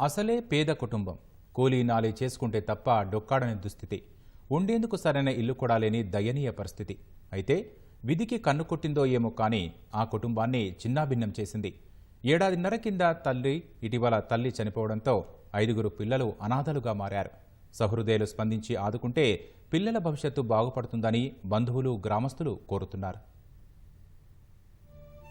అసలే పేద కుటుంబం. కూలీ నాలి చేసుకుంటే తప్ప డొక్కాడని దుస్థితి. ఉండేందుకు సరైన ఇల్లు కూడా లేని దయనీయ పరిస్థితి. అయితే విధికి కన్ను కొట్టిందో ఏమో కానీ ఆ కుటుంబాన్ని చిన్నాభిన్నం చేసింది. ఏడాదిన్నర కింద తల్లి ఇటీవల తల్లి చనిపోవడంతో ఐదుగురు పిల్లలు అనాథలుగా మారారు. సహృదయులు స్పందించి ఆదుకుంటే పిల్లల భవిష్యత్తు బాగుపడుతుందని బంధువులు గ్రామస్తులు కోరుతున్నారు.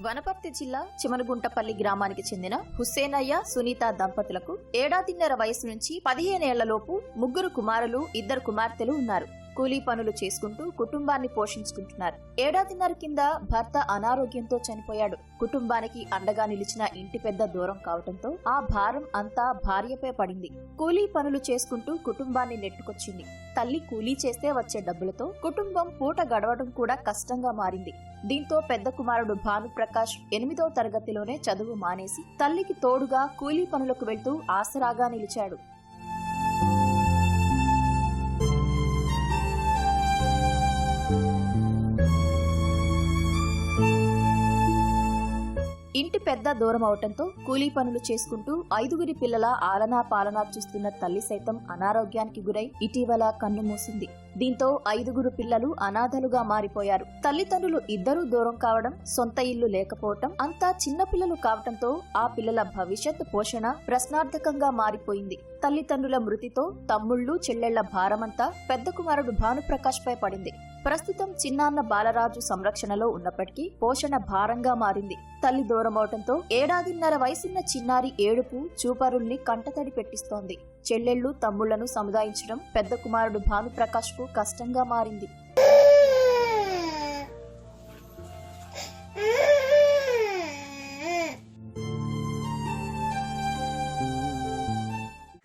వనపర్తి జిల్లా చిమనగుంటపల్లి గ్రామానికి చెందిన హుస్సేనయ్య సునీత దంపతులకు ఏడాదిన్నర వయసు నుంచి పదిహేనేళ్ళలోపు ముగ్గురు కుమారులు ఇద్దరు కుమార్తెలు ఉన్నారు. కూలీ పనులు చేసుకుంటూ కుటుంబాన్ని పోషించుకుంటున్నారు. ఏడాదిన్నర కింద భర్త అనారోగ్యంతో చనిపోయాడు. కుటుంబానికి అండగా నిలిచిన ఇంటి పెద్ద దూరం కావటంతో ఆ భారం అంతా భార్యపై పడింది. కూలీ పనులు చేసుకుంటూ కుటుంబాన్ని నెట్టుకొచ్చింది. తల్లి కూలీ చేస్తే వచ్చే డబ్బులతో కుటుంబం పూట గడవడం కూడా కష్టంగా మారింది. దీంతో పెద్ద కుమారుడు భానుప్రకాష్ ఎనిమిదో తరగతిలోనే చదువు మానేసి తల్లికి తోడుగా కూలీ పనులకు వెళ్తూ ఆసరాగా నిలిచాడు. ఇంటి పెద్ద దూరం అవటంతో కూలీ పనులు చేసుకుంటూ ఐదుగురి పిల్లల ఆలనా పాలనా చూస్తున్న తల్లి సైతం అనారోగ్యానికి గురై ఇటీవల కన్ను మూసింది. దీంతో ఐదుగురు పిల్లలు అనాథలుగా మారిపోయారు. తల్లిదండ్రులు ఇద్దరూ దూరం కావడం సొంత ఇల్లు లేకపోవటం అంతా చిన్న పిల్లలు కావటంతో ఆ పిల్లల భవిష్యత్ పోషణ ప్రశ్నార్థకంగా మారిపోయింది. తల్లిదండ్రుల మృతితో తమ్ముళ్ళు చెల్లెళ్ళ భారమంతా పెద్ద కుమారుడు భానుప్రకాష్ పై పడింది. ప్రస్తుతం చిన్నాన్న బాలరాజు సంరక్షణలో ఉన్నప్పటికీ పోషణ భారంగా మారింది. తల్లి దూరమవటంతో ఏడాదిన్నర వయసున్న చిన్నారి ఏడుపు చూపరుల్ని కంటతడి పెట్టిస్తోంది. చెల్లెళ్ళు తమ్ముళ్ళను సముదాయించడం పెద్ద కుమారుడు భానుప్రకాష్కు కష్టంగా మారింది.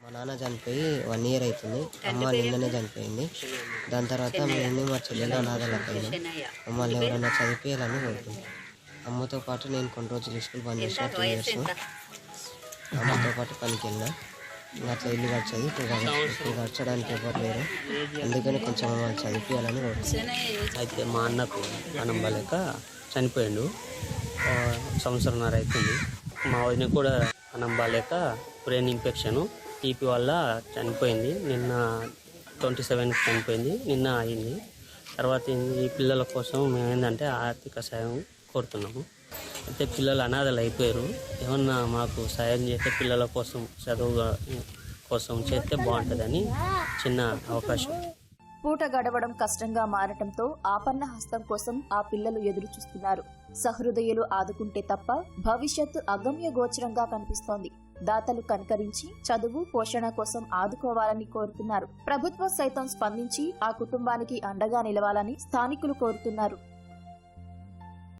మా నాన్న చనిపోయి వన్ ఇయర్ అవుతుంది. అమ్మ నిన్ననే చనిపోయింది. దాని తర్వాత మేము మా చెల్లెలు అనాథలపోయినాం మమ్మల్ని ఎవరైనా చదివేయాలని కోరుకుంటాం అమ్మతో పాటు నేను కొన్ని రోజులు స్కూల్ పని చేసిన టూ ఇయర్స్. అమ్మతో పాటు పనికి వెళ్ళినా. అట్లా ఇల్లు గడిచేది ఇప్పుడు గడ- ఇప్పుడు గడచడానికి ఎవరు లేరు. అందుకని కొంచెం మమ్మల్ని చదివేయాలని కోరుకుంటున్నాం అయితే మా అన్నకు అన్నం బాలేక చనిపోయిండు. ఆ, సంవత్సరంన్నర అవుతుంది మా వదిన కూడా అన్నం బాలేక బ్రెయిన్ ఇన్ఫెక్షన్. టీపీ వల్ల చనిపోయింది. నిన్న ట్వంటీ సెవెన్కి చనిపోయింది. నిన్న అయింది. తర్వాత ఈ పిల్లల కోసం మేము ఏంటంటే ఆర్థిక సాయం కోరుతున్నాము. అయితే పిల్లలు అనాథలు అయిపోయారు. ఏమన్నా మాకు సాయం చేస్తే పిల్లల కోసం చదువు కోసం చేస్తే బాగుంటుందని చిన్న అవకాశం. పూట గడవడం కష్టంగా మారటంతో ఆపన్న హస్తం కోసం ఆ పిల్లలు ఎదురు చూస్తున్నారు. సహృదయులు ఆదుకుంటే తప్ప భవిష్యత్తు అగమ్య గోచరంగా కనిపిస్తోంది. దాతలు కనకరించి చదువు పోషణ కోసం ఆదుకోవాలని కోరుతున్నారు. ప్రభుత్వం సైతం స్పందించి ఆ కుటుంబానికి అండగా నిలవాలని స్థానికులు కోరుతున్నారు.